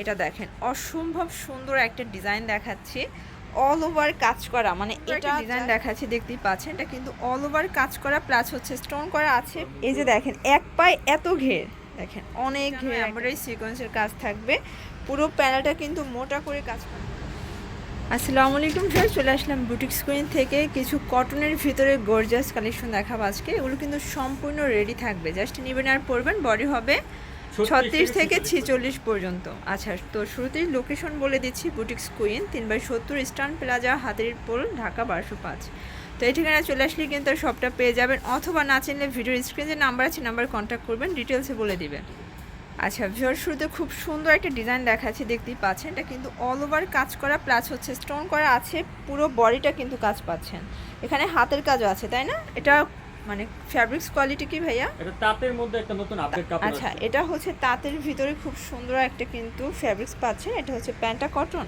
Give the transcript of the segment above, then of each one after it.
এটা দেখেন অসম্ভব সুন্দর একটা ডিজাইন দেখাচ্ছি। অল ওভার কাজ করা মানে এটা ডিজাইন দেখাচ্ছি। দেখতেই পাচ্ছেন এটা কিন্তু অল ওভার কাজ করা প্লাস হচ্ছে স্টোন করা আছে। এই যে দেখেন এক পায়ে এত ঘের দেখেন অনেক ঘের এমব্রয়ডারি সিকোয়েন্সের কাজ থাকবে। পুরো প্যানেলটা কিন্তু মোটা করে কাজ করা। আসসালামু আলাইকুম স্যার চলে আসলাম বুটিক স্ক্রিন থেকে। কিছু কটনের ভিতরে গর্জাস কালেকশন দেখাবো আজকে। এগুলো কিন্তু সম্পূর্ণ রেডি থাকবে। জাস্ট নেবেন আর পরবেন বডি হবে ছত্রিশ থেকে ছিচল্লিশ পর্যন্ত। আচ্ছা তো শুরুতেই লোকেশন বলে দিচ্ছি বুটিক্স কুইন তিন বাই সত্তর ইস্টার্ন প্লাজা হাতের পোল ঢাকা বারোশো পাঁচ। তো এই ঠিকানায় চলে আসলে কিন্তু সবটা পেয়ে যাবেন। অথবা না চিনলে ভিডিওর স্ক্রিনে যে নাম্বার আছে নাম্বার কন্ট্যাক্ট করবেন ডিটেলসে বলে দিবেন। আচ্ছা ভিওর শুরুতে খুব সুন্দর একটা ডিজাইন দেখাচ্ছি দেখতেই পাচ্ছেন। এটা কিন্তু অল ওভার কাজ করা প্লাস হচ্ছে স্টোন করা আছে পুরো বডিটা কিন্তু কাজ পাচ্ছেন। এখানে হাতের কাজও আছে তাই না? এটা মানে ফ্যাব্রিক্স কোয়ালিটি কি ভাইয়া? এটা তাঁতের মধ্যে একটা নতুন আপডেট কাপড় আচ্ছা এটা হচ্ছে তাঁতের ভিতরে খুব সুন্দর একটা কিন্তু ফ্যাব্রিক্স পাচ্ছেন এটা হচ্ছে প্যান্টটা কটন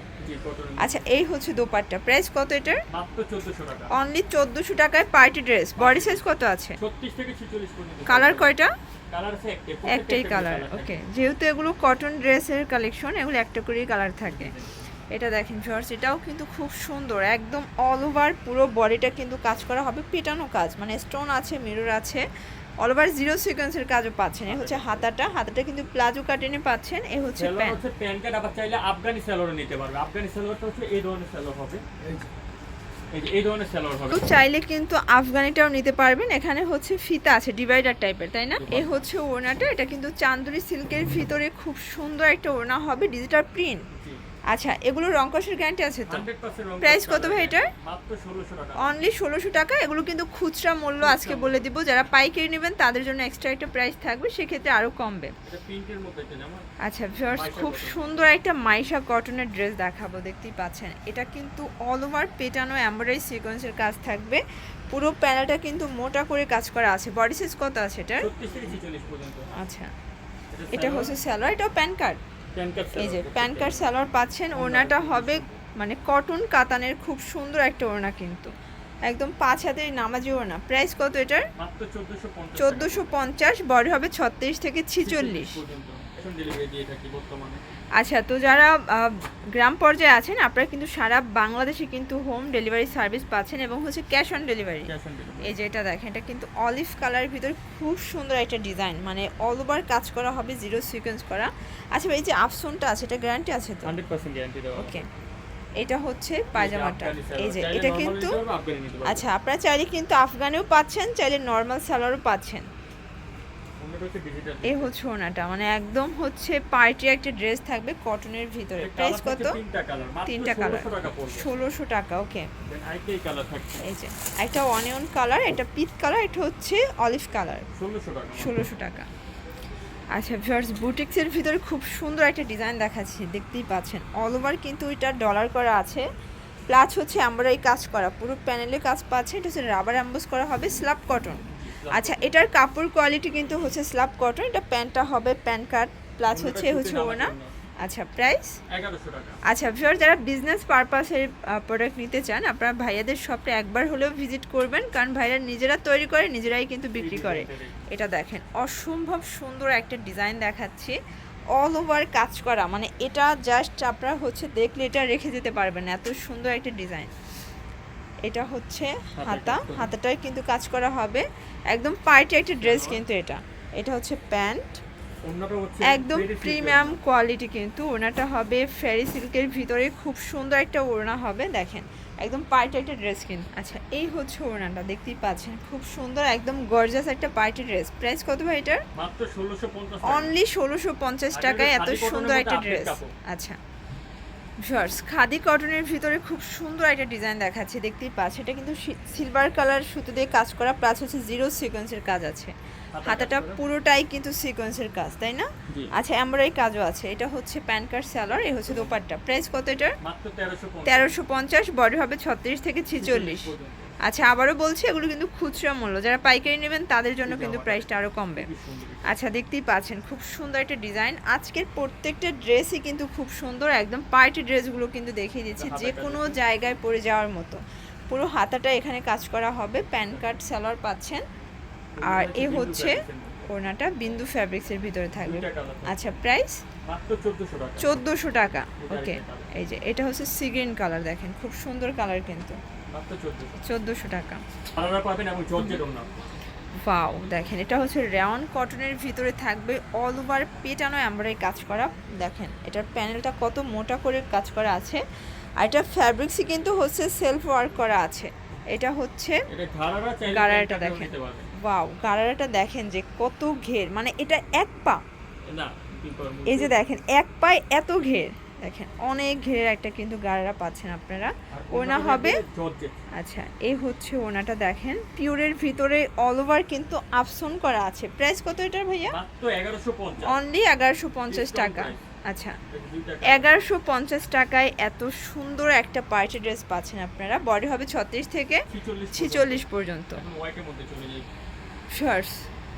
আচ্ছা এই হচ্ছে দোপাট্টা। প্রাইস কত এটার? মাত্র 1400 টাকা। অনলি চোদ্দোশো টাকায় পার্টি ড্রেস বডি সাইজ কত আছে? 36 থেকে 46 পর্যন্ত। কালার কয়টা? কালার আছে একটাই। একটাই কালার ওকে যেহেতু এগুলো কটন ড্রেসের কালেকশন এগুলো একটা করেই কালার থাকে। এটা দেখেন শর্টস এটাও কিন্তু খুব সুন্দর একদম অল ওভার পুরো বডিটা কিন্তু কাজ করা হবে পেটানো কাজ মানে স্টোন আছে মিরর আছে অল ওভার জিরো সিকোয়েন্সের কাজও পাচ্ছেন এ হচ্ছে হাতাটা হাতাটা কিন্তু প্লাজো কাটিনে পাচ্ছেন এ হচ্ছে প্যান্ট হচ্ছে প্যান্ট আবার চাইলে আফগানি সেলোয়ারও নিতে পারবে আফগানি সেলোয়ারটা হচ্ছে এই ধরনের সেলোয়ার হবে। এই যে। এই যে এই ধরনের সেলোয়ার হবে। চাইলে কিন্তু আফগানিটাও নিতে পারবেন এখানে হচ্ছে ফিতা আছে ডিভাইডার টাইপের তাই না? এ হচ্ছে ওড়নাটা এটা কিন্তু চান্দুরি সিল্কের ভিতরে খুব সুন্দর একটা ওড়না হবে ডিজিটাল প্রিন্ট আচ্ছা এগুলো রংকসের গ্যারান্টি আছে তো? 100% রং Price করা কত ভাই এটার? মাত্র 1600 টাকা। অনলি ষোলোশো টাকা এগুলো কিন্তু খুচরা মূল্য আজকে বলে দিব। যারা পাইকারি নেবেন তাদের জন্য এক্সট্রা একটা প্রাইস থাকবে সেক্ষেত্রে আরও কমবে। এটা আচ্ছা ভিউয়ার্স খুব সুন্দর একটা মাইশা কটনের ড্রেস দেখাবো দেখতেই পাচ্ছেন। এটা কিন্তু অল ওভার পেটানো এমব্রয়ডারি সিকোয়েন্সের কাজ থাকবে। পুরো প্যানেলটা কিন্তু মোটা করে কাজ করা আছে। বডি সাইজ কত আছে এটার? 36 থেকে 46 পর্যন্ত। আচ্ছা। এটা হচ্ছে স্যালোয়ার এটাও প্যান কার্ড এই যে প্যান কার্ড সালোয়ার পাচ্ছেন ওড়নাটা হবে মানে কটন কাতানের খুব সুন্দর একটা ওড়না কিন্তু। একদম পাঁচ হাতের নামাজি ওড়না। প্রাইস কত এটার? মাত্র 1450 চোদ্দোশো পঞ্চাশ বড় হবে ছত্রিশ থেকে ছিচল্লিশ। আচ্ছা তো যারা গ্রাম পর্যায়ে আছেন আপনারা কিন্তু সারা বাংলাদেশে কিন্তু হোম ডেলিভারি সার্ভিস পাচ্ছেন এবং হচ্ছে ক্যাশ অন ডেলিভারি এই যে এটা দেখেন এটা কিন্তু অলিভ কালারের ভিতর খুব সুন্দর একটা ডিজাইন মানে অল ওভার কাজ করা হবে জিরো সিকোয়েন্স করা। আচ্ছা এই যে আফসনটা আছে এটা গ্যারান্টি আছে তো? 100% গ্যারান্টি দেওয়া ওকে এটা হচ্ছে পায়জামাটা। এই যে এটা কিন্তু। আচ্ছা আপনারা চাইলে কিন্তু আফগানেও পাচ্ছেন চাইলে নর্মাল সালোয়ারও পাচ্ছেন। অন্যটা হচ্ছে ওনাটা মানে একদম হচ্ছে পার্টি একটা ড্রেস থাকবে কটনের ভিতরে। প্রাইস কত? তিনটা কালার মাত্র তিনটা কালার 1600 টাকা পড়বে। ষোলোশো টাকা ওকে এই যে একটা অনিয়ন কালার এটা পিচ কালার এটা হচ্ছে অলিভ কালার ষোলোশো টাকা আচ্ছা ভিউয়ার্স বুটিক্সের ভিতরে খুব সুন্দর একটা ডিজাইন দেখাচ্ছি দেখতেই পাচ্ছেন। অল ওভার কিন্তু এটা ডলার করা আছে। প্লাস হচ্ছে আমরা এই কাজ করা পুরো প্যানেলে কাজ পাচ্ছে এটা হচ্ছে রাবার অ্যাম্বোস করা হবে স্ল্যাব কটন আচ্ছা এটার কাপড় কোয়ালিটি কিন্তু হচ্ছে স্ল্যাব কটন এটা প্যান্টটা হবে প্যান্ট কাট প্লাস হচ্ছে হচ্ছে ওনা আচ্ছা প্রাইস 1100 টাকা। আচ্ছা ভিউয়ার যারা বিজনেস পারপাসের প্রোডাক্ট নিতে চান আপনারা ভাইয়াদের শপটা একবার হলেও ভিজিট করবেন কারণ ভাইরা নিজেরা তৈরি করে নিজেরাই কিন্তু বিক্রি করে এটা দেখেন অসম্ভব সুন্দর একটা ডিজাইন দেখাচ্ছি। অল ওভার কাজ করা মানে এটা জাস্ট আপনারা হচ্ছে দেখলে এটা রেখে যেতে পারবেন এত সুন্দর একটা ডিজাইন এটা হচ্ছে হাতা। হাতাটায় কিন্তু কাজ করা হবে। একদম পার্টি একটা ড্রেস কিন্তু এটা। এটা হচ্ছে প্যান্ট। একদম প্রিমিয়াম কোয়ালিটি কিন্তু। ওড়নাটা হবে ফেরি সিল্কের ভিতরে। খুব সুন্দর একটা ওড়না হবে দেখেন। একদম পার্টি একটা ড্রেস কিন্তু। আচ্ছা এই হচ্ছে ওড়নাটা দেখতেই পাচ্ছেন। খুব সুন্দর একদম গর্জাস একটা পার্টি ড্রেস। প্রাইস কত ভাই এটার? মাত্র 1650 টাকা। অনলি ষোলোশো পঞ্চাশ টাকায় এত সুন্দর একটা ড্রেস। আচ্ছা। ভিউয়ার্স খাদি কটনের ভিতরে খুব সুন্দর একটা ডিজাইন দেখাচ্ছে দেখতেই পাচ্ছি। এটা কিন্তু সিলভার কালার সুতো দিয়ে কাজ করা প্লাস হচ্ছে জিরো সিকোয়েন্সের কাজ আছে। হাতাটা পুরোটাই কিন্তু সিকোয়েন্সের কাজ তাই না? আচ্ছা এমব্রয়ডারি কাজও আছে। এটা হচ্ছে প্যান কার্ড স্যালার এ হচ্ছে দোপাট্টা। প্রাইস কত এটার? তেরোশো পঞ্চাশ। বডি হবে ছত্রিশ থেকে ছিচল্লিশ। আচ্ছা আবারও বলছি এগুলো কিন্তু খুচরা মূল্য। যারা পাইকারি নেবেন তাদের জন্য কিন্তু প্রাইসটা আরও কমবে। আচ্ছা দেখতেই পাচ্ছেন খুব সুন্দর একটা ডিজাইন। আজকের প্রত্যেকটা ড্রেসই কিন্তু খুব সুন্দর একদম পার্টি ড্রেসগুলো কিন্তু দেখিয়ে দিচ্ছি যে কোনো জায়গায় পরে যাওয়ার মতো। পুরো হাতাটা এখানে কাজ করা হবে প্যান কার্ড সালোয়ার পাচ্ছেন। আর এ হচ্ছে। ওড়নাটা বিন্দু ফ্যাব্রিক্সের ভিতরে থাকবে। আচ্ছা প্রাইস? মাত্র 1400 টাকা। চোদ্দোশো টাকা ওকে। এই যে এটা হচ্ছে সিগ্রিন কালার দেখেন খুব সুন্দর কালার কিন্তু। মাত্র 1400 চোদ্দোশো। টাকা। ওয়াও দেখেন এটা হচ্ছে রেওয়ান কটনের ভিতরে থাকবে অল ওভার পেটানো এমব্রয়ডারি কাজ করা। দেখেন এটার প্যানেলটা কত মোটা করে কাজ করা আছে। আর এটা ফ্যাব্রিক্সই কিন্তু হচ্ছে সেলফ ওয়ার্ক করা আছে। এটা হচ্ছে গাড়ারাটা দেখেন। ওয়াও গারারাটা দেখেন যে কত ঘের। মানে এটা এক পা। এই যে দেখেন এক পায়ে এত ঘের। দেখেন অনেক ঘেরের একটা কিন্তু গারারা পাচ্ছেন আপনারা। ওনা হবে আচ্ছা এই হচ্ছে ওনাটা দেখেন। পিওরের ভিতরে অল ওভার কিন্তু আপসন করা আছে। প্রাইস কত এটার ভাইয়া? মাত্র 1150 অনলি এগারোশো পঞ্চাশ টাকা। আচ্ছা এগারোশো পঞ্চাশ টাকায় এত সুন্দর একটা পার্টি ড্রেস পাচ্ছেন আপনারা। বডি হবে ছত্রিশ থেকে 46 ছিচল্লিশ পর্যন্ত। শার্টস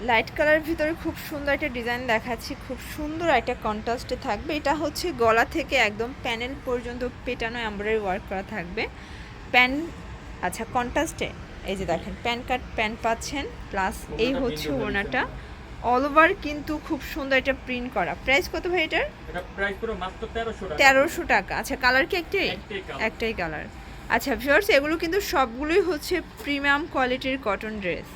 লাইট কালারের ভিতরে খুব সুন্দর একটা ডিজাইন দেখাচ্ছি খুব সুন্দর একটা কন্ট্রাস্টে থাকবে। এটা হচ্ছে গলা থেকে একদম প্যানেল পর্যন্ত পেটানো এমব্রয়ডারি ওয়ার্ক করা থাকবে। প্যান আচ্ছা কন্ট্রাস্টে এই যে দেখেন প্যান কার্ড প্যান পাচ্ছেন প্লাস এই হচ্ছে ওনাটা। অল ওভার কিন্তু খুব সুন্দর একটা প্রিন্ট করা। প্রাইস কত ভাই এটার? এটা প্রাইস পুরো মাত্র 1300 টাকা। তেরোশো টাকা। আচ্ছা কালার কি একটাই একটাই একটাই কালার। আচ্ছা ভিউয়ার্স এগুলো কিন্তু সবগুলোই হচ্ছে প্রিমিয়াম কোয়ালিটির কটন ড্রেস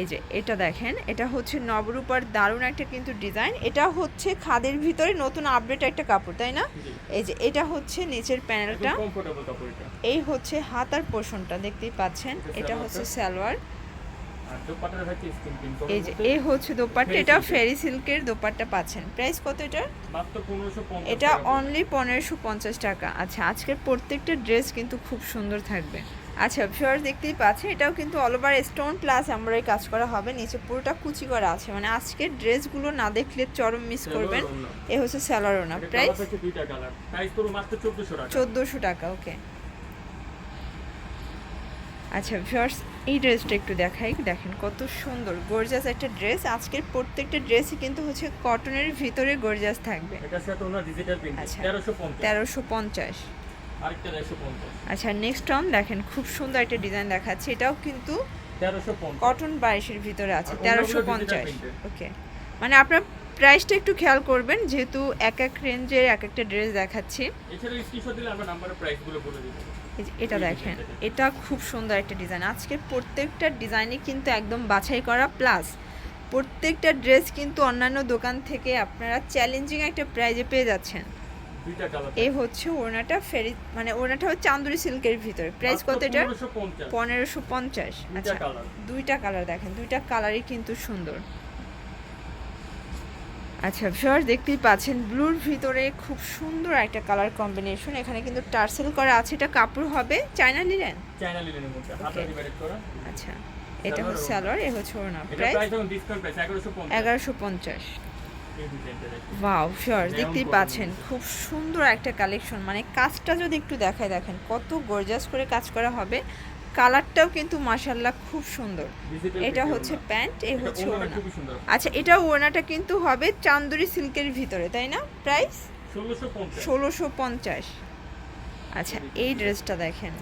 এই যে এটা দেখেন এটা হচ্ছে নবরূপার দারুণ একটা কিন্তু ডিজাইন। এটা হচ্ছে খাদের ভিতরে নতুন আপডেট একটা কাপড় তাই না? এই যে এটা হচ্ছে নিচের প্যানেলটা এটা। এই হচ্ছে হাতার পোষণটা দেখতেই পাচ্ছেন। এটা এটা হচ্ছে সালোয়ার। এই যে এই হচ্ছে দোপাট্টা এটা ফেরি সিল্কের দোপাট্টা পাচ্ছেন। প্রাইস কত 1550 এটা অনলি পনেরোশো পঞ্চাশ টাকা। আচ্ছা আজকের প্রত্যেকটা ড্রেস কিন্তু খুব সুন্দর থাকবে। আচ্ছা ভিউয়ার্স দেখতেই পাচ্ছেন এটাও কিন্তু all over stone plus embroidery কাজ করা হবে। নিচে পুরোটা কুচি করা আছে। মানে আজকের ড্রেসগুলো না দেখলে চরম মিস করবেন। এ হচ্ছে স্যালোরোনা এটা প্রাইস colour থাকছে দুইটা কালার প্রাইস পুরো মাত্র 1400 টাকা। চোদ্দোশো টাকা ওকে আচ্ছা ভিউয়ার্স এই ড্রেসটা একটু দেখাই। দেখেন কত সুন্দর গর্জাস একটা ড্রেস আজকের প্রত্যেকটা ড্রেসই কিন্তু হচ্ছে কটনের ভিতরে গর্জাস থাকবে। এটার সাথে ওনার ডিজিটাল প্রিন্ট আচ্ছা। 1350 তেরোশো পঞ্চাশ। আরেকটা 150 আচ্ছা নেক্সট অন দেখেন খুব সুন্দর একটা ডিজাইন দেখাচ্ছে। এটাও কিন্তু কটন বাইশের ভিতরে আছে তেরোশো পঞ্চাশ। ওকে মানে আপনার প্রাইসটা একটু খেয়াল করবেন যেহেতু এক এক রেঞ্জের এক একটা ড্রেস দেখাচ্ছি। এটা দেখেন এটা খুব সুন্দর একটা ডিজাইন আজকে প্রত্যেকটা ডিজাইনই কিন্তু একদম বাছাই করা প্লাস প্রত্যেকটা ড্রেস কিন্তু অন্যান্য দোকান থেকে আপনারা চ্যালেঞ্জিং একটা প্রাইজে পেয়ে যাচ্ছেন। এই হচ্ছে ওড়নাটা ফেরি মানে ওড়নাটা হচ্ছে চান্দুরি সিল্কের ভিতরে। প্রাইস কত এটা পনেরোশো পঞ্চাশ। আচ্ছা দুইটা কালার দেখেন দুইটা কালারই কিন্তু সুন্দর। আচ্ছা ভিউয়ার দেখতেই পাচ্ছেন ব্লুর ভিতরে খুব সুন্দর একটা কালার কম্বিনেশন এখানে কিন্তু টার্সেল করা আছে এটা কাপড় হবে। চায়না লিলেন চায়না লিলেনের মধ্যে আচ্ছা এটা হচ্ছে সালোয়ার এ হচ্ছে ওড়না। প্রাইস 1150 ওয়াও শিওর দেখতেই পাচ্ছেন। খুব সুন্দর একটা কালেকশন মানে কাজটা যদি একটু দেখায় দেখেন কত গর্জাস করে কাজ করা হবে। কালারটাও কিন্তু মাশাল্লাহ খুব সুন্দর। এটা হচ্ছে প্যান্ট এই হচ্ছে ওড়না। আচ্ছা এটা ওড়নাটা কিন্তু হবে চান্দুরি সিল্কের ভিতরে তাই না? প্রাইস ষোলোশো পঞ্চাশ। আচ্ছা এই ড্রেসটা দেখেন।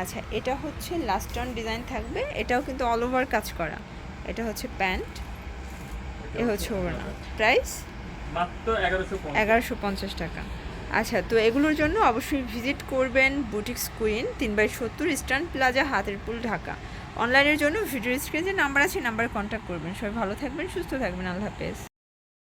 আচ্টা এটা হচ্ছে লাস্ট অন ডিজাইন থাকবে। এটাও কিন্তু অল ওভার কাজ করা। এটা হচ্ছে প্যান্ট। এ হচ্ছে ওড়না প্রাইস মাত্র 1150 এগারোশো পঞ্চাশ টাকা। আচ্ছা তো এগুলোর জন্য অবশ্যই ভিজিট করবেন বুটিক্স কুইন তিন বাই সত্তর ইস্টার্ন প্লাজা হাতেরপুল ঢাকা। অনলাইনের জন্য ভিডিও স্ক্রিনে যে নাম্বার আছে নাম্বারে কন্ট্যাক্ট করবেন। সবাই ভালো থাকবেন সুস্থ থাকবেন। আল্লাহ হাফেজ।